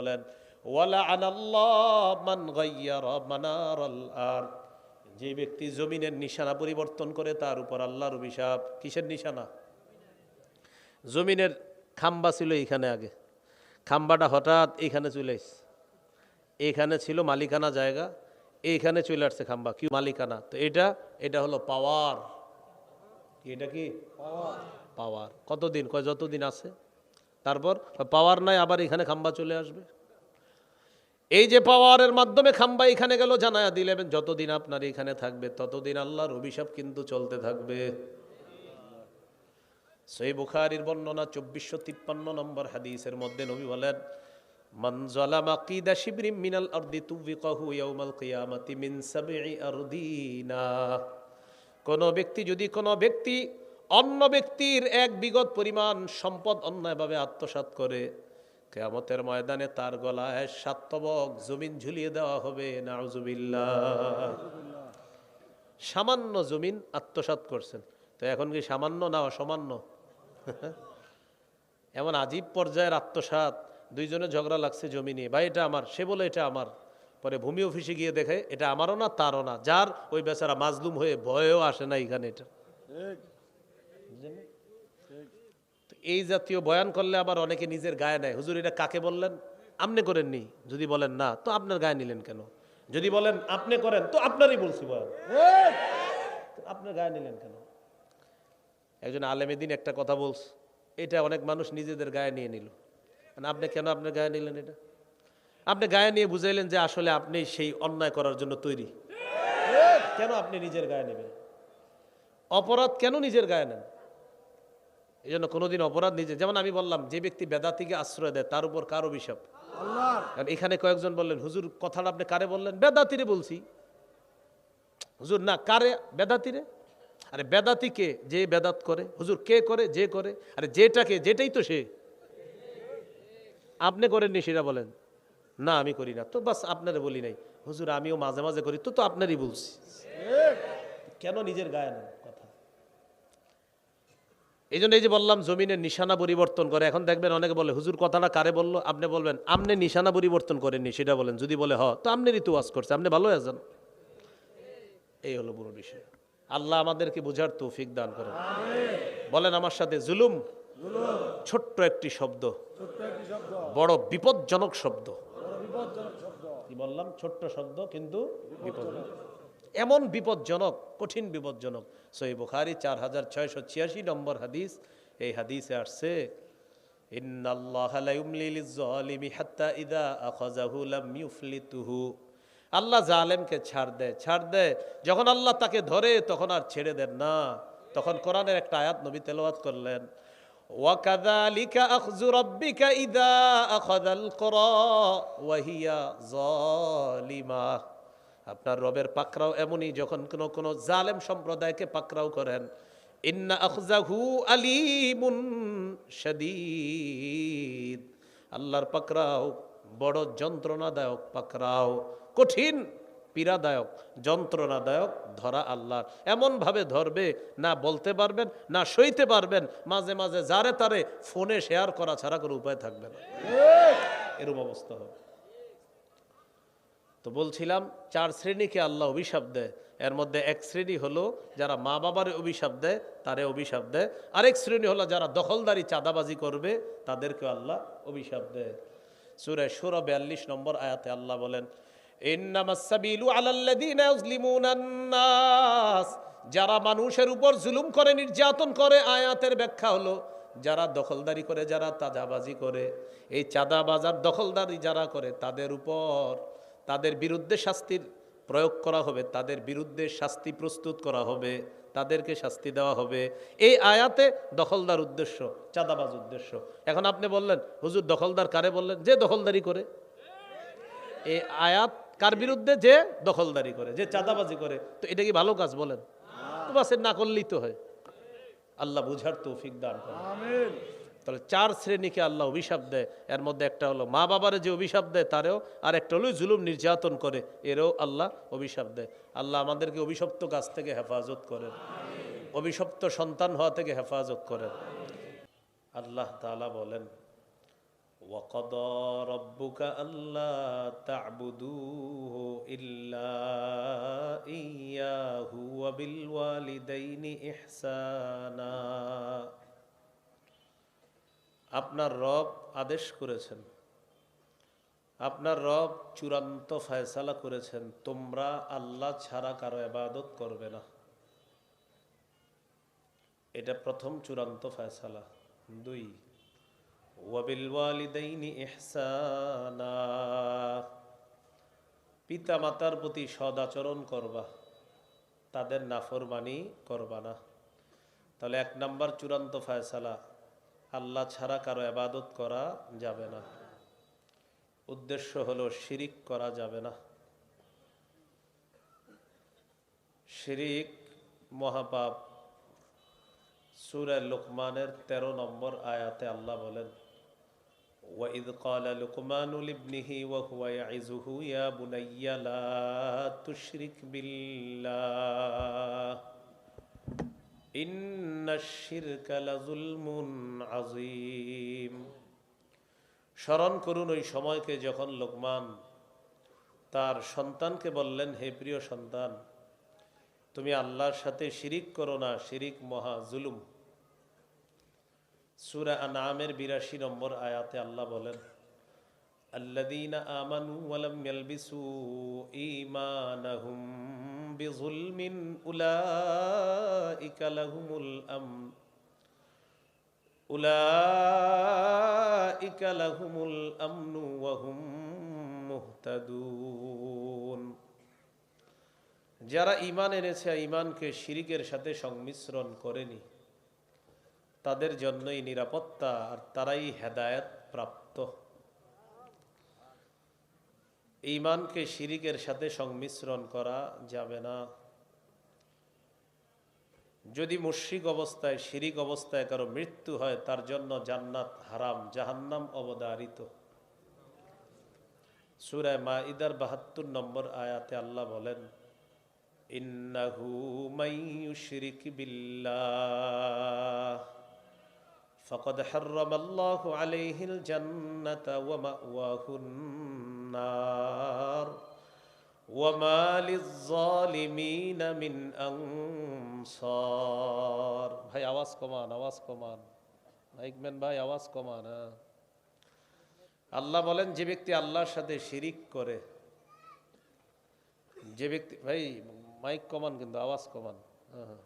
বলেন, ওয়ালা আনাল্লাহ মান যে ব্যক্তি জমিনের নিশানা পরিবর্তন করে, তার উপর আল্লাহর অভিশাপ। কিসের নিশানা? জমিনের খাম্বা ছিল এইখানে আগে। খাম্বাটা হঠাৎ এইখানে চলে এসছে। এইখানে ছিল মালিকানা জায়গা এইখানে চলে আসছে খাম্বা। কি মালিকানা? তো এটা এটা হলো পাওয়ার। এটা কি? পাওয়ার। কতদিন? কয়, যতদিন আছে? তারপর পাওয়ার নাই, আবার এখানে খাম্বা চলে আসবে। এই যে পাওয়ারের মাধ্যমে খাম্বা এখানে গেল, জানায়া দিলেন, যতদিন আপনার এখানে থাকবে, ততদিন আল্লাহর অভিশাপ কিন্তু চলতে থাকবে। সেই বুখারির বর্ণনা চব্বিশশো তিপ্পান্ন নম্বর হাদিসের মধ্যে নবী বলেন কোন ব্যক্তি, যদি কোন ব্যক্তি অন্য ব্যক্তির এক বিগত পরিমাণ সম্পদ অন্যায়ভাবে আত্মসাৎ করে, কেয়ামতের ময়দানে তার গলায় সাতবক জমিন ঝুলিয়ে দেওয়া হবে, নাউজুবিল্লাহ। সামান্য জমিন আত্মসাৎ করছেন। তো এখন কি সামান্য না অসামান্য? এমন আজীব পর্যায়ের আত্মসাৎ, দুইজনে ঝগড়া লাগছে জমি নিয়ে। ভাই, এটা আমার, সে বলে এটা আমার। পরে ভূমি অফিসে গিয়ে দেখে, এটা আমারও না, তারও না। যার, ওই বেচারা মাজলুম হয়ে ভয়েও আসে না এখানে এটা। এই জাতীয় বয়ান করলে আবার অনেকে নিজের গায়ে নেয়। হুজুর, এটা কাকে বললেন? আপনি করেননি। যদি বলেন না, তো আপনার গায়ে নিলেন কেন? যদি বলেন আপনি করেন, তো আপনারই বলছি বয়ান। আপনার গায়ে নিলেন কেন? একজন আলেমেদিন একটা কথা বলস এটা অনেক মানুষ নিজেদের গায়ে নিয়ে নিল। মানে আপনি কেন আপনার গায়ে নিলেন এটা? আপনি গায়ে নিয়ে বুঝাইলেন যে আসলে আপনি সেই অন্যায় করার জন্য তৈরি। কেন আপনি নিজের গায়ে নেবেন? অপরাধ কেন নিজের গায়ে নেন? এই জন্য কোনোদিন অপরাধ নিজে যেমন আমি বললাম যে ব্যক্তি বেদাতিকে আশ্রয় দেয় তার উপর কার অভিশাপ? কারণ এখানে কয়েকজন বললেন হুজুর কথাটা আপনি কারে বললেন? বেদাতিরে বলছি। হুজুর না কারে? বেদাতিরে? আরে বেদাতি কে যে বেদাত করে হুজুর কে করে যে করে? আরে যেটাকে যেটাই তো সে। আপনি করেননি সেটা বলেন। না আমি করি না। তো বাস আপনারে বলি নাই। হুজুর আমিও মাঝে মাঝে করি। তো তো আপনারই বলছি। কেন নিজের গায়ে কথা এই জন্য এই যে বললাম জমিনের নিশানা পরিবর্তন করে, এখন দেখবেন অনেকে বলে, হুজুর, কথাটা কারে বলল? আপনি বলবেন আপনি নিশানা পরিবর্তন করেননি, সেটা বলেন। যদি বলে, হ, তো আপনি ঋতু ওয়াজ করছে। আপনি ভালো আছেন? এই হলো পুরো বিষয়। আল্লাহ আমাদেরকে বোঝার তৌফিক দান করেন। বলেন আমার সাথে, জুলুম ছোট্ট একটি শব্দ, বড় বিপজ্জনক শব্দ। কি বললাম? ছোট্ট শব্দ, কিন্তু এমন বিপজ্জনক, কঠিন বিপজ্জনক। সই বুখারি চার হাজার ছয়শো ছিয়াশি নম্বর হাদিস এই হাদিসে আসছে إن الله لا يملي للظالم حتى إذا أخذه لم يفلته আল্লাহ জালেমকে ছাড় দেয় ছাড় দেয় যখন আল্লাহ তাকে ধরে তখন আর ছেড়ে দেন না তখন কোরআনের একটা আয়াত নবী তেলাওয়াত করলেন وكذلك أخذ ربك إذا أخذ القرى وهي ظالمة আপনার রবের পাকরাও এমনই, যখন কোনো কোনো জালেম সম্প্রদায়কে পাকরাও করেন, ইন্না আখজাহু আলিমুন শাদীদ। আল্লাহর পাকরাও বড় যন্ত্রণাদায়ক পাকরাও কঠিন, পীড়াদায়ক, যন্ত্রণাদায়ক ধরা আল্লাহর। এমনভাবে ধরবে, না বলতে পারবেন, না সইতে পারবেন, মাঝে মাঝে, যারে তারে ফোনে শেয়ার করা ছাড়া কোনো উপায় থাকবে না। এরকম অবস্থা হবে। তো বলছিলাম, চার শ্রেণীকে আল্লাহ অভিশাপ দেয়। এর মধ্যে এক শ্রেণি হলো যারা মা বাবার অভিশাপ দেয়, তারে অভিশাপ দেয়। আরেক শ্রেণি হলো যারা দখলদারি চাঁদাবাজি করবে তাদেরকে আল্লাহ অভিশাপ দেয়। সুরে সুর বিয়াল্লিশ নম্বর আয়াতে আল্লাহ বলেন যারা মানুষের উপর জুলুম করে, নির্যাতন করে, আয়াতের ব্যাখ্যা হলো যারা দখলদারি করে, যারা তাজাবাজি করে। এই চাঁদাবাজার দখলদারি যারা করে, তাদের উপর তাদের বিরুদ্ধে শাস্তির প্রয়োগ করা হবে, তাদের বিরুদ্ধে শাস্তি প্রস্তুত করা হবে, তাদেরকে শাস্তি দেওয়া হবে। এই আয়াতে দখলদার উদ্দেশ্য, চাঁদাবাজ উদ্দেশ্য। এখন আপনি বললেন, হুজুর দখলদার কারে বললেন? যে দখলদারি করে। এই আয়াত কার বিরুদ্ধে? যে দখলদারি করে, যে চাঁদাবাজি করে। তো এটা কি ভালো কাজ বলেন? না করলেই তো হয়। আল্লাহ বুঝার তৌফিক দান তাহলে চার শ্রেণীকে আল্লাহ অভিশাপ দেয় এর মধ্যে একটা হলো মা বাবার যে অভিশাপ দেয় তারেও আর একটা হলো জুলুম নির্যাতন করে এরও আল্লাহ অভিশাপ দেয় আল্লাহ আমাদেরকে অভিশপ্ত গাছ থেকে হেফাজত করেন অভিশপ্ত সন্তান হওয়া থেকে হেফাজত করেন আল্লাহ তাআলা বলেন وقضى ربك ألا تعبدوه إلا إياه وبالوالدين إحسانا আপনার রব আদেশ করেছেন। আপনার রব চূড়ান্ত ফয়সালা করেছেন। তোমরা আল্লাহ ছাড়া কারও আবাদত করবে না। এটা প্রথম চূড়ান্ত ফয়সালা। দুই পিতা মাতার প্রতি সদাচরণ করবা। তাদের নাফরমানি করবা না। তাহলে এক নাম্বার চূড়ান্ত ফয়সালা আল্লাহ ছাড়া কারো আবাদত করা যাবে না উদ্দেশ্য হলো শিরিক করা যাবে না শিরিক মহাপাপ সুরে লুকমানের তেরো নম্বর আয়াতে আল্লাহ বলেন وإذ قال لقمان لابنه وهو يعزه يا بني لا تشرك بالله স্মরণ করুন ওই সময়কে যখন লোকমান তার সন্তানকে বললেন, হে প্রিয় সন্তান, তুমি আল্লাহর সাথে শিরিক করো না, শিরিক মহা জুলুম। সুরা নামের বিরাশি নম্বর আয়াতে আল্লাহ বলেন আল্লাদিনা আমানু ওয়ালাম ইয়ালবিসু بظلم أولئك لهم الأمن أولئك لهم الأمن وهم مهتدون যারা ইমান এনেছে ইমানকে শিরিকের সাথে সংমিশ্রণ করেনি তাদের জন্যই নিরাপত্তা আর তারাই হেদায়েত প্রাপ্ত ইমানকে শিরিকের সাথে সংমিশ্রণ করা যাবে না। যদি মুশ্রিক অবস্থায়, শিরিক অবস্থায় কারও মৃত্যু হয়, তার জন্য জান্নাত হারাম, জাহান্নাম অবদারিত। সুরায় মা ইদার বাহাত্তর নম্বর আয়াতে আল্লাহ বলেন, ইন্নাহু মাইয়ুশরিক বিল্লাহ। فقد حرم الله عليه الجنة ومأواه النار وما للظالمين من أنصار ভাই আওয়াজ কমান আওয়াজ কমান মাইকম্যান ভাই আওয়াজ কমান হ্যাঁ আল্লাহ বলেন যে ব্যক্তি আল্লাহর সাথে শিরিক করে যে ব্যক্তি ভাই মাইক কমান কিন্তু আওয়াজ কমান হ্যাঁ হ্যাঁ।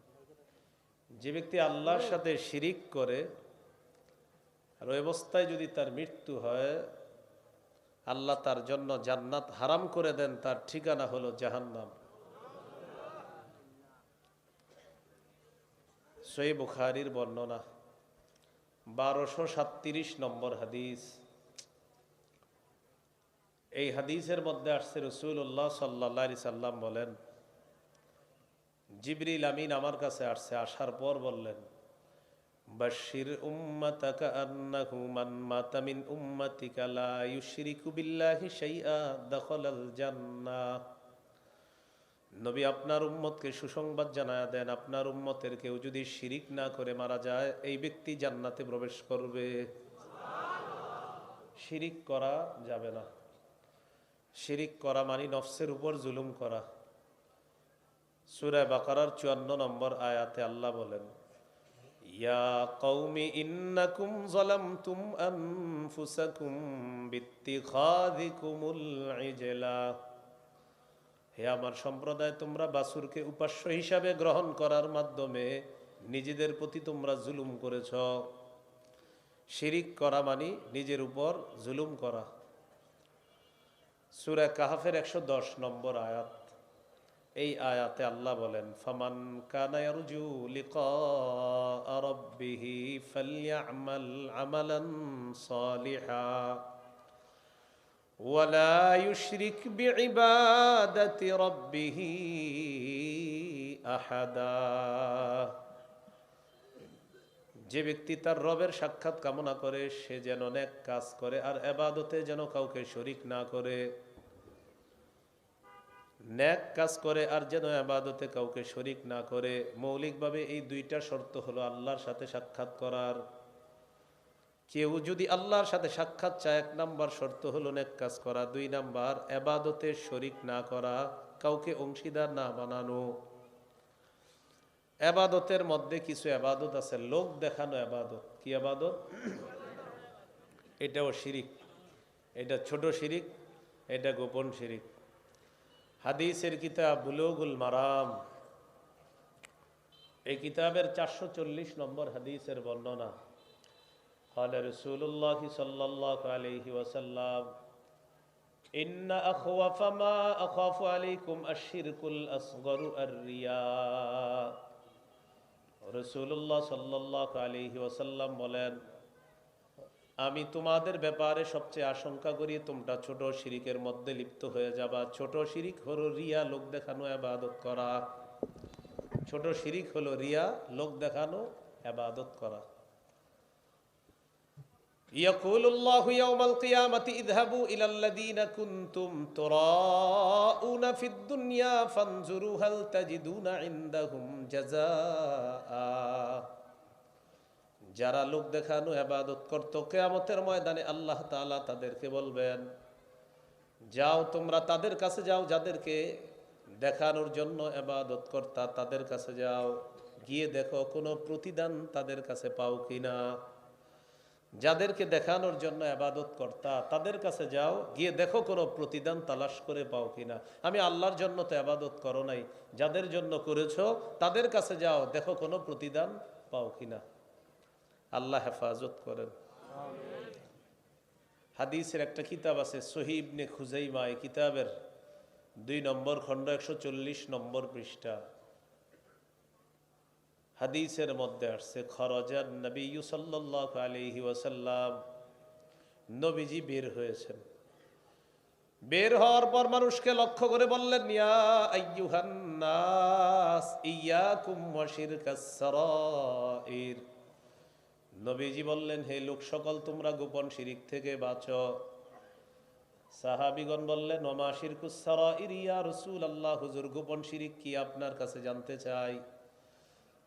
যে ব্যক্তি আল্লাহর সাথে শিরিক করে আর ওই অবস্থায় যদি তার মৃত্যু হয়, আল্লাহ তার জন্য জান্নাত হারাম করে দেন, তার ঠিকানা হলো জাহান্নাম। সই বুখারির বর্ণনা, বারোশো সাতত্রিশ নম্বর হাদিস। এই হাদিসের মধ্যে আসছে রসুল্লাহ সাল্লা সাল্লাম বলেন, জিবরিল আমিন আমার কাছে আসছে, আসার পর বললেন বাশির উম্মাতাকা আন্নাহু মান মাতা মিন উম্মাতিকা লা ইউশরিকু বিল্লাহি শাইআ দাখালাল জান্নাহ। নবী আপনার উম্মতকে সুসংবাদ জানায়া দেন, আপনার উম্মতের কেউ যদি শিরিক না করে মারা যায়, এই ব্যক্তি জান্নাতে প্রবেশ করবে। শিরিক করা যাবে না। শিরিক করা মানে নফসের উপর জুলুম করা। সুরায় বাকারার চুয়ান্ন নম্বর আয়াতে আল্লাহ বলেন হে আমার সম্প্রদায়, তোমরা বাসুরকে উপাস্য হিসাবে গ্রহণ করার মাধ্যমে নিজেদের প্রতি তোমরা জুলুম করেছ। শিরিক করা মানে নিজের উপর জুলুম করা। সুরা কাহাফের একশো দশ নম্বর আয়াত। এই আয়াতে আল্লাহ বলেন ফামান কানা ইয়ারজু লিকা রাব্বিহি ফালইআমাল আমালান সালিহা ولا يشرك بعبادة ربه أحدا যে ব্যক্তি তার রবের সাক্ষাৎ কামনা করে সে যেন অনেক কাজ করে আর এবাদতে যেন কাউকে শরিক না করে ন্যাক কাজ করে আর যেন আবাদতে কাউকে শরিক না করে। মৌলিকভাবে এই দুইটা শর্ত হলো আল্লাহর সাথে সাক্ষাৎ করার। কেউ যদি আল্লাহর সাথে সাক্ষাৎ চায়, এক নাম্বার শর্ত হলো নেক কাজ করা। দুই নাম্বার এবাদতে শরিক না করা, কাউকে অংশীদার না বানানো। এবাদতের মধ্যে কিছু এবাদত আছে, লোক দেখানো এবাদত কি আবাদত এটাও শিরিক। এটা ছোট শিরিক, এটা গোপন শিরিক। হাদিসের কিতাব বুলুগুল মারাম এই কিতাবের চারশো চল্লিশ নম্বর হাদিসের বর্ণনা قال رسول الله صلى الله عليه وسلم إن أخوف ما أخاف عليكم الشرك الأصغر الرياء রসুল্লাহ সাল্লাহ আলহি ওসাল্লাম বলেন আমি তোমাদের ব্যাপারে সবচেয়ে আশঙ্কা করি তোমরা ছোট শিরিকের মধ্যে লিপ্ত হয়ে যাবা ছোট শিরিক হলো রিয়া লোক দেখানো আবাদত করা ছোট শিরিক হলো রিয়া লোক দেখানো আবাদত করা يقول الله يوم القيامة اذهبوا إلى الذين كنتم تراءون في الدنيا فانظروا هل تجدون عندهم جزاء যারা লোক দেখানো আবাদত করতো, কেয়ামতের ময়দানে আল্লাহ তাআলা তাদেরকে বলবেন, যাও তোমরা তাদের কাছে যাও, যাদেরকে দেখানোর জন্য আবাদত কর্তা, তাদের কাছে যাও। গিয়ে দেখো কোনো প্রতিদান তাদের কাছে পাও কি না যাদেরকে দেখানোর জন্য আবাদত কর্তা, তাদের কাছে যাও। গিয়ে দেখো কোনো প্রতিদান তালাশ করে পাও কিনা। আমি আল্লাহর জন্য তো আবাদত করো নাই। যাদের জন্য করেছ, তাদের কাছে যাও। দেখো কোনো প্রতিদান পাও কিনা। আল্লাহ হেফাজত করেন। হাদিসের একটা কিতাব আছে সহিব সহিবনে খুজাইমা, এই কিতাবের দুই নম্বর খণ্ড, একশো চল্লিশ নম্বর পৃষ্ঠা। হাদিসের মধ্যে আসছে, খরজান নবী সাল্লাহ আলহি ওয়াসাল্লাম নবীজি বের হয়েছেন। বের হওয়ার পর মানুষকে লক্ষ্য করে বললেন, ইয়া নবীজি বললেন, হে লোক সকল, তোমরা গোপন শিরিক থেকে বাঁচো। সাহাবিগণ বললেন, ওমা শিরকুস সারাইর ইয়া রাসূলুল্লাহ, হুজুর, গোপন শিরিক কি আপনার কাছে জানতে চাই?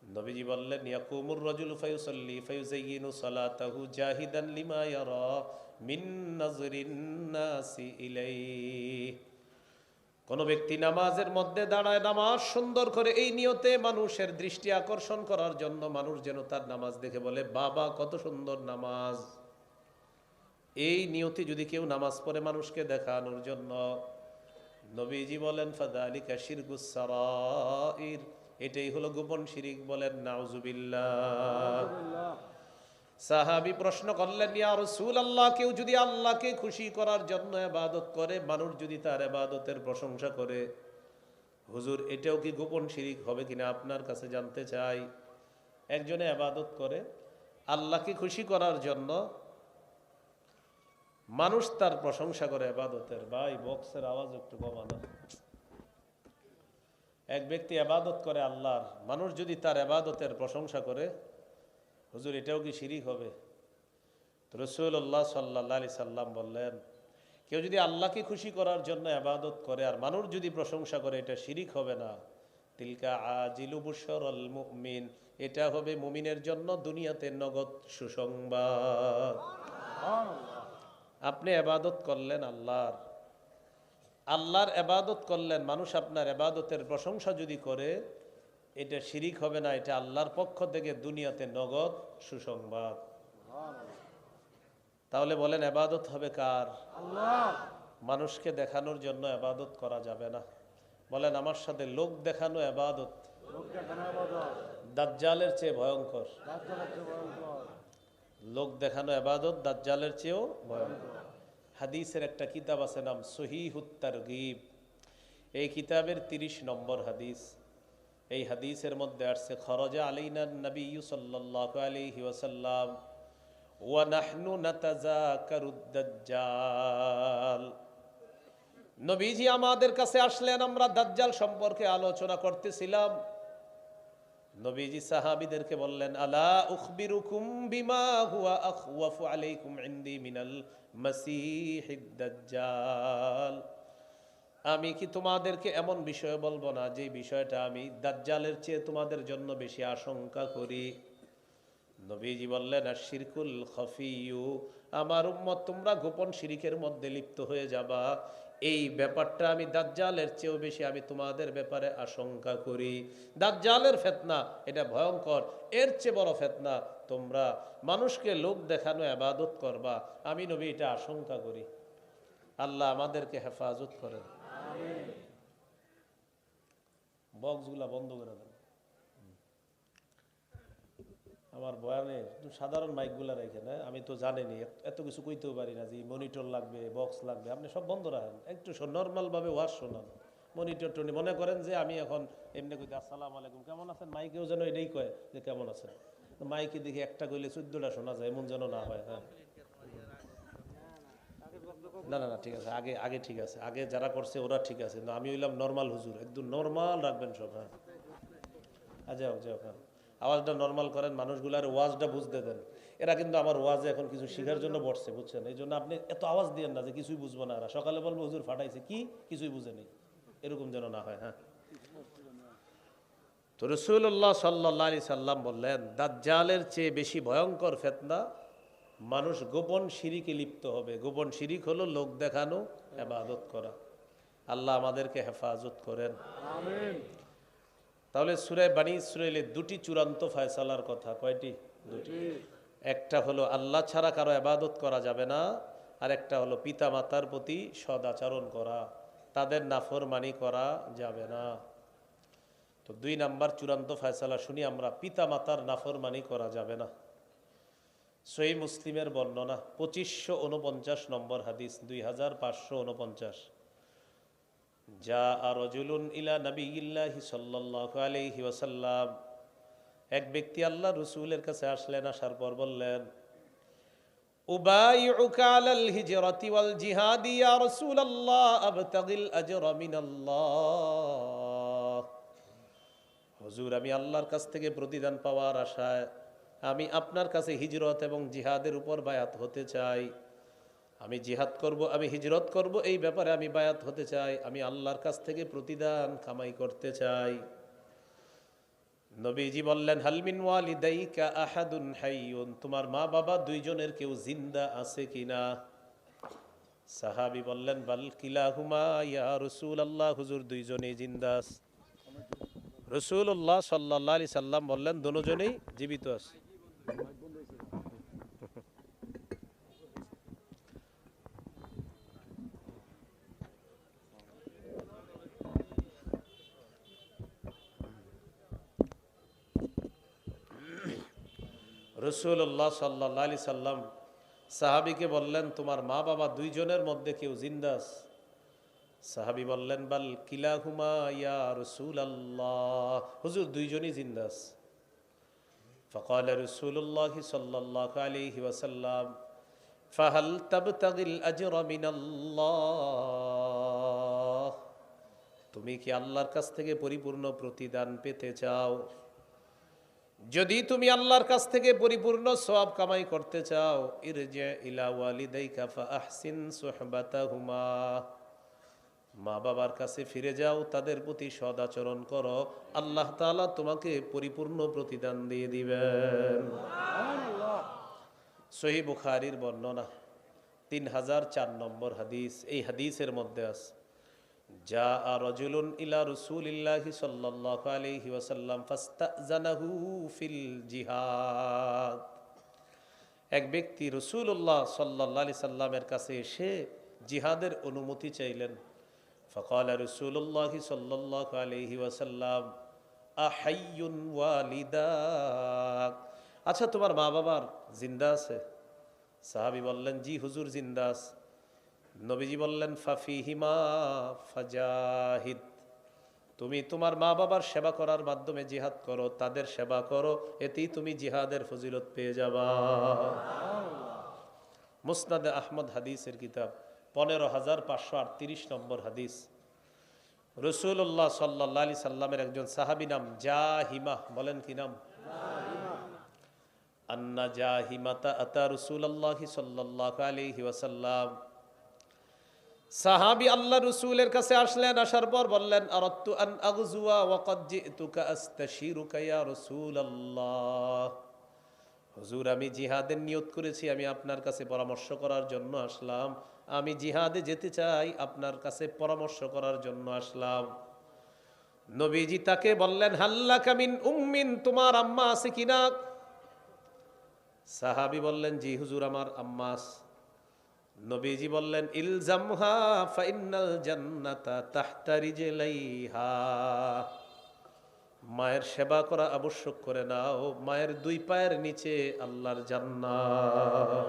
নবীজি বললেন, ইয়াকুমুর রাজুল ফায়ুসাল্লি ফায়ুজাইয়িনু সালাতাহু জাহিদান লিমা ইয়ারা মিন নাজরিন নাসি ইলাইহি। কোন ব্যক্তি নামাজের মধ্যে দাঁড়ায় নামাজ সুন্দর করে এই নিয়তে মানুষের দৃষ্টি আকর্ষণ করার জন্য মানুষ যেন তার নামাজ দেখে বলে, বাবা, কত সুন্দর নামাজ। এই নিয়তি যদি কেউ নামাজ পড়ে মানুষকে দেখানোর জন্য, নবীজি বলেন ফাদালিকা শিরকুস সারাইর। এটাই হলো গোপন শিরিক বলেন, নাউজুবিল্লাহ। সাহাবি প্রশ্ন করলেন, ইয়া রসুল আল্লাহ কেউ যদি আল্লাহকে খুশি করার জন্য আবাদত করে, মানুষ যদি তার আবাদতের প্রশংসা করে, হুজুর, এটাও কি গোপন শিরিক হবে কিনা আপনার কাছে জানতে চাই। একজনে আবাদত করে, আল্লাহকে খুশি করার জন্য মানুষ তার প্রশংসা করে আবাদতের ভাই, বক্সের আওয়াজ একটু কমানো। এক ব্যক্তি আবাদত করে আল্লাহর, মানুষ যদি তার আবাদতের প্রশংসা করে হুজুর, এটাও কি শিরিক হবে? রসুল্লাহ সাল্লা আলি সাল্লাম বললেন, কেউ যদি আল্লাহকে খুশি করার জন্য আবাদত করে আর মানুষ যদি প্রশংসা করে, এটা শিরিক হবে না। তিলকা আজিলু বুসর আল মুমিন, এটা হবে মুমিনের জন্য দুনিয়াতে নগদ সুসংবাদ। আপনি আবাদত করলেন আল্লাহর। আল্লাহর এবাদত করলেন, মানুষ আপনার এবাদতের প্রশংসা যদি করে এটা শিরিক হবে না, এটা আল্লাহর পক্ষ থেকে দুনিয়াতে নগদ সুসংবাদ। তাহলে বলেন এবাদত হবে কার? মানুষকে দেখানোর জন্য এবাদত করা যাবে না। বলেন, আমার সাথে লোক দেখানো এবাদত দাজ্জালের চেয়ে ভয়ঙ্কর। লোক দেখানো এবাদত দাজ্জালের চেয়েও ভয়ঙ্কর। হাদিসের একটা কিতাব আছে, নাম সহিহুত্তার গিব এই কিতাবের তিরিশ নম্বর হাদিস। এই হাদিসের মধ্যে আসছে, খরজা আলাইনা নবী সাল্লাল্লাহু আলাইহি ওয়াসাল্লাম, ওয়া নাহনু নাতাযাকারুদ-দাজ্জাল নবীজি আমাদের কাছে আসলেন, আমরা দাজ্জাল সম্পর্কে আলোচনা করতেছিলাম। নবীজি সাহাবিদেরকে বললেন, আলা উখবিরুকুম বিমা হুয়া আখওয়াফু আলাইকুম ইনদি মিনাল মাসিহিদ দাজ্জাল। আমি কি তোমাদেরকে এমন বিষয় বলব না, যে বিষয়টা আমি দাজ্জালের চেয়ে তোমাদের জন্য বেশি আশঙ্কা করি? নবীজি বললেন, আর শিরকুল খফিউ আমার উম্মত, তোমরা গোপন শিরিকের মধ্যে লিপ্ত হয়ে যাবা। এই ব্যাপারটা আমি দাজ্জালের চেয়েও বেশি আমি তোমাদের ব্যাপারে আশঙ্কা করি। দাজ্জালের ফেতনা, এটা ভয়ঙ্কর। এর চেয়ে বড় ফেতনা, তোমরা মানুষকে লোক দেখানো, আবাদত করবা। আমি নবী এটা আশঙ্কা করি। আল্লাহ আমাদেরকে হেফাজত করেন। বক্সগুলা বন্ধ করে দেন আমার বয়ানে একটু সাধারণ মাইকগুলা রেখে না আমি তো জানিনি, এত- কিছু কইতেও পারি না যে মনিটর লাগবে বক্স লাগবে, আপনি সব বন্ধ রাখেন। একটু নর্মালভাবে ওয়াজ শোনান। মনিটর টনি, মনে করেন যে আমি এখন এমনি কইতে, আসসালাম আলাইকুম, কেমন আছেন? মাইকেও যেন এটাই কয় যে, কেমন আছেন? মাইকে দেখি একটা কইলে চোদ্দটা শোনা যায়, এমন যেন না হয় হ্যাঁ। না না না, ঠিক আছে, আগে আগে ঠিক আছে, আগে যারা করছে ওরা ঠিক আছে না আমি হইলাম নর্মাল হুজুর, একদম নর্মাল রাখবেন সব হ্যাঁ। যাও যাও হ্যাঁ। আওয়াজটা নর্মাল করেন, মানুষগুলার ওয়াজটা বুঝতে দেন। এরা কিন্তু আমার ওয়াজে এখন কিছু শেখার জন্য বসছে, বুঝছেন? এই জন্য আপনি এত আওয়াজ দিয়েন না যে কিছুই বুঝব না এরা। সকালে বলব, হুজুর ফাটাইছে কি? কিছুই বুঝে নেই। এরকম যেন না হয় হ্যাঁ। তো রসুল্লাহ সাল্লাহ আলি সাল্লাম বললেন, দাজ্জালের চেয়ে বেশি ভয়ঙ্কর ফেতনা মানুষ গোপন শিরিকে লিপ্ত হবে। গোপন শিরিক হলো লোক দেখানো এবাদত করা। আল্লাহ আমাদেরকে হেফাজত করেন। তাহলে সুরায় বাণী ইসরায়েলের দুটি চূড়ান্ত ফয়সালার কথা কয়টি? দুটি। একটা হলো আল্লাহ ছাড়া কারও আবাদত করা যাবে না আর একটা হলো পিতা মাতার প্রতি সদাচরণ করা। তাদের নাফরমানি করা যাবে না। তো দুই নাম্বার চূড়ান্ত ফয়সালা শুনি আমরা পিতা মাতার নাফরমানি করা যাবে না। সই মুসলিমের বর্ণনা পঁচিশশো উনপঞ্চাশ নম্বর হাদিস, দুই হাজার পাঁচশো উনপঞ্চাশ যা রজুলুন ইলা নবীল্লাহি সাল্লাল্লাহু আলাইহি ওয়াসাল্লাম। এক ব্যক্তি আল্লাহ রসুলের কাছে আসলেন, আসার পর বললেন হুজুর, আমি আল্লাহর কাছ থেকে প্রতিদান পাওয়ার আশায় আমি আপনার কাছে হিজরত এবং জিহাদের উপর বায়াত হতে চাই। আমি জিহাদ করব, আমি হিজরত করব, এই ব্যাপারে আমি বায়াত হতে চাই। আমি আল্লাহর কাছ থেকে প্রতিদান কামাই করতে চাই। নবীজি বললেন হালমিন ওয়ালিদাইকা আহাদুন হাইয়ুন? তোমার মা বাবা দুইজনের কেউ জিন্দা আছে কিনা? সাহাবি বললেন, বাল কিলাহুমা ইয়া রসুল আল্লাহ হুজুর দুইজনেই জিন্দাস রসুল্লাহ সাল্লাহ আলি সাল্লাম বললেন, দুজনেই জীবিত আছে। রসুল্লাহ সাল্লাহ আলি সাল্লাম সাহাবিকে বললেন, তোমার মা বাবা দুইজনের মধ্যে কেউ জিন্দাস সাহাবি বললেন, বাল কিলাহুমা ইয়া রসুল আল্লাহ হুজুর, দুইজনই জিন্দাস فقال رسول الله صلى الله عليه وسلم فهل تبتغي الأجر من الله তুমি কি আল্লাহর কাছ থেকে পরিপূর্ণ প্রতিদান পেতে চাও যদি তুমি আল্লাহর কাছ থেকে পরিপূর্ণ সওয়াব কামাই করতে চাও ইরজে ইলা ওয়ালিদাইকা ফাআহসিন সুহবাতাহুমা মা বাবার কাছে ফিরে যাও, তাদের প্রতি সদাচরণ করো। আল্লাহ তাআলা তোমাকে পরিপূর্ণ প্রতিদান দিয়ে দিবেন। সহি বুখারির বর্ণনা, তিন হাজার চার নম্বর হাদিস। এই হাদিসের মধ্যে আছে যা রজুলুন ইলা রসুলিল্লাহি সাল্লাল্লাহু আলাইহি ওয়াসাল্লাম ফাস্তাজানাহু ফিল জিহাদ। এক ব্যক্তি রসুল্লাহ সাল্লাহ আলি সাল্লামের কাছে এসে জিহাদের অনুমতি চাইলেন। ফকাল রসুল্লাহ সাল্লাহ আলহি ওয়াসাল্লাম আহাইয়ুন ওয়ালিদা আচ্ছা তোমার মা বাবার জিন্দা আছে? সাহাবি বললেন জি হুজুর জিন্দা আছে। নবীজি বললেন ফাফিহিমা ফাজাহিদ। তুমি তোমার মা বাবার সেবা করার মাধ্যমে জিহাদ করো তাদের সেবা করো এতেই তুমি জিহাদের ফজিলত পেয়ে যাবা। মুসনাদে আহমদ হাদিসের কিতাব। পনেরো হাজার পাঁচশো আটত্রিশ নম্বর হাদিস। রসুল্লাহ সাল্লাহ আলি সাল্লামের একজন সাহাবি নাম জাহিমা। বলেন কি নাম? আন্না জাহিমাতা আতা রসুল্লাহ সাল্লাহ আলিহি ওয়াসাল্লাম। সাহাবি আল্লাহ রসুলের কাছে আসলেন, আসার পর বললেন আগজুয়া ওয়াকাদ জিতুকা আস্তাশিরুকা হুজুর, আমি জিহাদের নিয়ত করেছি, আমি আপনার কাছে পরামর্শ করার জন্য আসলাম। আমি জিহাদে যেতে চাই, আপনার কাছে পরামর্শ করার জন্য আসলাম। নবীজি তাকে বললেন হাল্লা কামিন উম্মিন, তোমার আম্মা আছে কিনা সাহাবি বললেন, জি হুজুর, আমার আম্মা। নবীজি বললেন, ইলজামহা ফাইনাল জান্নাতা তাহতা রিজলাইহা। মায়ের সেবা করা আবশ্যক করে নাও, মায়ের দুই পায়ের নিচে আল্লাহর জান্নাত।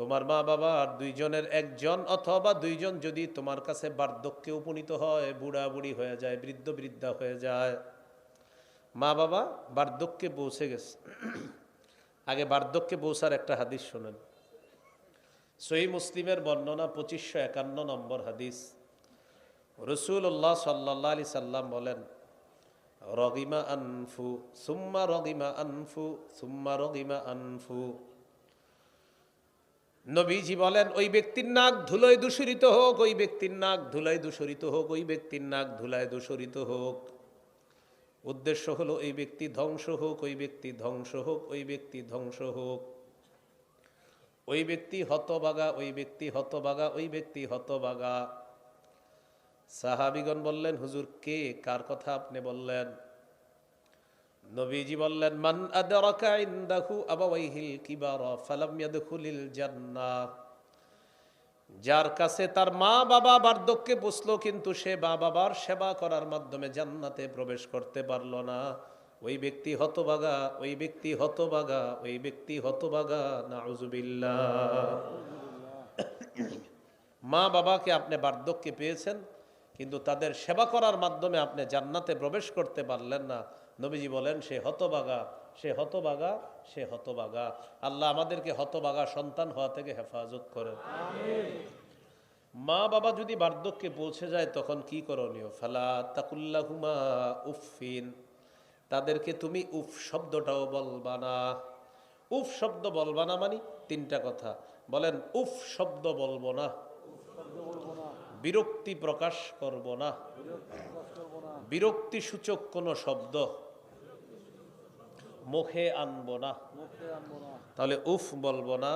তোমার মা বাবার দুইজনের একজন অথবা দুইজন যদি তোমার কাছে বার্ধক্যে উপনীত হয় বুড়া বুড়ি হয়ে যায়, বৃদ্ধ বৃদ্ধা হয়ে যায়, মা বাবা বার্ধক্যে পৌঁছে গেছে। আগে বার্ধক্যে পৌঁছার একটা হাদিস শোনেন। সহি মুসলিমের বর্ণনা পঁচিশশো একান্ন নম্বর হাদিস। রসুল্লাহ সাল্লাহ আলি সাল্লাম বলেন, রগিমা আনফু, সুম্মা রগিমা আনফু, সুম্মা রগিমা আনফু। নবীজি বলেন, ওই ব্যক্তির নাক ধুলোয় দূষরিত হোক, ওই ব্যক্তির নাক ধুলায় দূষরিত হোক, ওই ব্যক্তির নাক ধুলায় দূষরিত হোক। উদ্দেশ্য হলো, ওই ব্যক্তি ধ্বংস হোক, ওই ব্যক্তি ধ্বংস হোক, ওই ব্যক্তি ধ্বংস হোক। ওই ব্যক্তি হতবাগা, ওই ব্যক্তি হতবাগা, ওই ব্যক্তি হতবাগা। সাহাবিগণ বললেন, হুজুর, কে? কার কথা আপনি বললেন? নবীজি বললেন, মান আদরাকা ইনদাহু আবাওয়াইহিল কিবারা ফালাম ইয়াদখুলিল জান্নাহ। যার কাছে তার মা বাবা বার্ধক্যে বসল, কিন্তু সে মা বাবার সেবা করার মাধ্যমে জান্নাতে প্রবেশ করতে পারল না। ওই ব্যক্তি হতবাগা, ওই ব্যক্তি হতবাগা, ওই ব্যক্তি হতবাগা, নাউজুবিল্লাহ। মা বাবাকে আপনি বার্ধক্যে পেয়েছেন, কিন্তু তাদের সেবা করার মাধ্যমে আপনি জান্নাতে প্রবেশ করতে পারলেন না। নবীজি বলেন সে হতবাগা সে হতবাগা সে হতবাগা। আল্লাহ আমাদেরকে হতবাগা সন্তান হওয়া থেকে হেফাজত করেন। মা বাবা যদি বার্ধক্যে পৌঁছে যায় তখন কি করণীয়? ফালা তাকুল্লাহুমা উফিন তাদেরকে তুমি উফ শব্দটাও বলবা না। উফ শব্দ বলবা না মানে তিনটা কথা। বলেন উফ শব্দ বলব না। বিরক্তি প্রকাশ করব না। বিরক্তি সূচক কোনো শব্দ। মুখে আনব না। তাহলে উফ বলব না,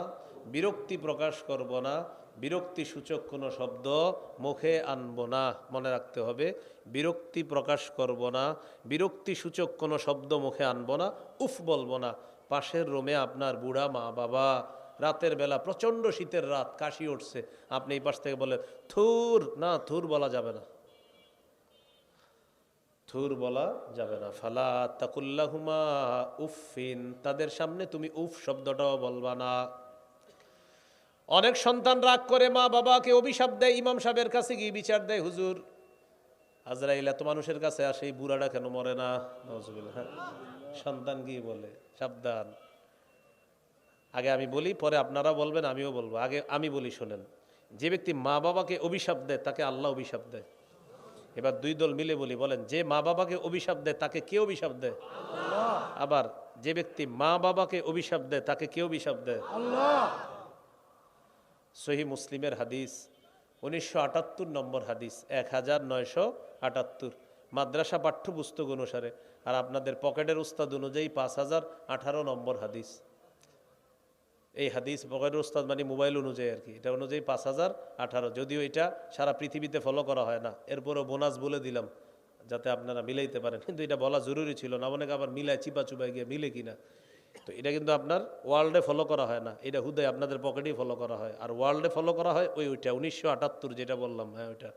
বিরক্তি প্রকাশ করব না, বিরক্তি সূচক কোনো শব্দ মুখে আনব না, মনে রাখতে হবে। বিরক্তি প্রকাশ করব না, বিরক্তি সূচক কোনো শব্দ মুখে আনব না, উফ বলব না। পাশের রুমে আপনার বুড়া মা বাবা, রাতের বেলা প্রচণ্ড শীতের রাত, কাশি উঠছে। আপনি এই পাশ থেকে বলেন থুর, না থুর বলা যাবে না। থুর বলা যাবে না। ফালা তাকুল্লাহুমা উফিন তাদের সামনে তুমি উফ শব্দটাও বলবা না। অনেক সন্তান রাগ করে মা বাবাকে অভিশাপ দেয়, ইমাম সাহেবের কাছে গিয়ে বিচার দেয়, হুজুর। আজরাইল এত মানুষের কাছে আসে, এই বুড়াটা কেন মরে না? হ্যাঁ সন্তান গিয়ে বলে, সাবধান। আগে আমি বলি, পরে আপনারা বলবেন, আমিও বলব। আগে আমি বলি, শোনেন। যে ব্যক্তি মা বাবাকে অভিশাপ দেয়, তাকে আল্লাহ অভিশাপ দেয়। এবার দুই দল মিলে বলি বলেন যে মা বাবাকে অভিশাপ দেয় তাকে কে অভিশাপ দেয়? আবার যে ব্যক্তি মা বাবাকে অভিশাপ দেয় তাকে কে অভিশাপ দেয়? সহি মুসলিমের হাদিস উনিশশো আটাত্তর নম্বর হাদিস এক হাজার নয়শো আটাত্তর। মাদ্রাসা পাঠ্যপুস্তক অনুসারে আর আপনাদের পকেটের উস্তাদ অনুযায়ী পাঁচ হাজার আঠারো নম্বর হাদিস। এই হাদিস পকেটের উস্তাদ মানে মোবাইল অনুযায়ী আর কি। এটা অনুযায়ী পাঁচ হাজার আঠারো। যদিও এটা সারা পৃথিবীতে ফলো করা হয় না। এরপরও বোনাস বলে দিলাম, যাতে আপনারা মিলাইতে পারেন। কিন্তু এটা বলা জরুরি ছিল না। অনেকে আবার মিলায় চিপা চুপায় গিয়ে মিলে কিনা। তো এটা কিন্তু আপনার ওয়ার্ল্ডে ফলো করা হয় না। এটা হুদয় আপনাদের পকেটেই ফলো করা হয়। আর ওয়ার্ল্ডে ফলো করা হয় ওই ওইটা, উনিশশো আটাত্তর যেটা বললাম হ্যাঁ ওইটা।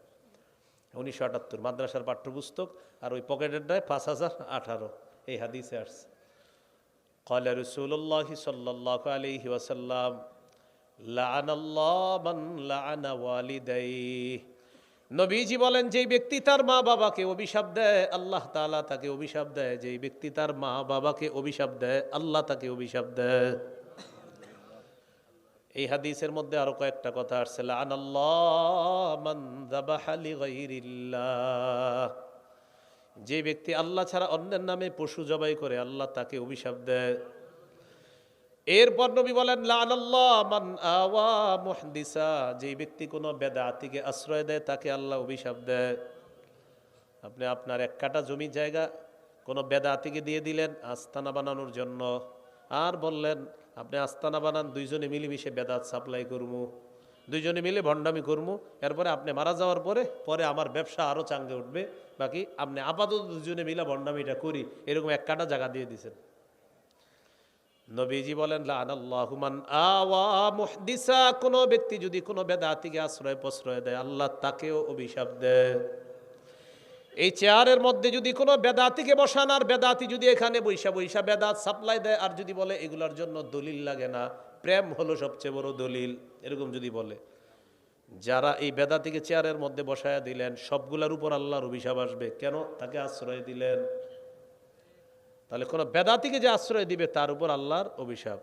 উনিশশো আটাত্তর, মাদ্রাসার পাঠ্যপুস্তক। আর ওই পকেটেরটায় পাঁচ হাজার আঠারো। এই হাদিসে আসছে। قال رسول الله صلى الله عليه وسلم لعن الله من لعن والديه নবীজি বলেন যেই ব্যক্তি তার মা বাবাকে অভিশাপ দেয় আল্লাহ তাআলা তাকে অভিশাপ দেয় যেই ব্যক্তি তার মা বাবাকে অভিশাপ দেয় আল্লাহ তাকে অভিশাপ দেয় এই হাদিসের মধ্যে আরো কয়েকটা কথা আসছে লানাল্লাহ মান যাবাহা লিগাইরিল্লাহ যে ব্যক্তি আল্লাহ ছাড়া অন্যের নামে পশু জবাই করে, আল্লাহ তাকে অভিশাপ দেয়। এরপর নবী বলেন মুহদিসা। যে ব্যক্তি কোনো বেদাতিকে আশ্রয় দেয়, তাকে আল্লাহ অভিশাপ দেয়। আপনি আপনার এক কাটা জমি জায়গা কোনো বেদাতিকে দিয়ে দিলেন আস্তানা বানানোর জন্য। আর বললেন, আপনি আস্তানা বানান, দুইজনে মিলেমিশে বেদাত সাপ্লাই করব। দুইজনে মিলে ভণ্ডামি করব এরপরে আপনি মারা যাওয়ার পরে পরে আমার ব্যবসা আরও চাঙ্গে উঠবে। বাকি আপনি আপাতত দুজনে মিলে ভণ্ডামিটা করি, এরকম এক কাটা জায়গা দিয়ে দিছেন। নবীজি বলেন লানাল্লাহুমান আওয়া কোনো ব্যক্তি যদি কোনো বেদাতিকে আশ্রয় প্রশ্রয় দেয়, আল্লাহ তাকেও অভিশাপ দেয়। এই চেয়ারের মধ্যে যদি কোনো বেদাতিকে বসান, আর বেদাতি যদি এখানে বৈশা বৈশা বেদাত সাপ্লাই দেয়, আর যদি বলে এগুলোর জন্য দলিল লাগে না প্রেম হলো সবচেয়ে বড় দলিল, এরকম যদি বলে। যারা এই বেদাতিকে চেয়ারের মধ্যে বসায়া দিলেন, সবগুলার উপর আল্লাহর অভিশাপ আসবে। কেন? তাকে আশ্রয় দিলেন। তাহলে কোনো বেদাতিকে যে আশ্রয় দিবে, তার উপর আল্লাহর অভিশাপ।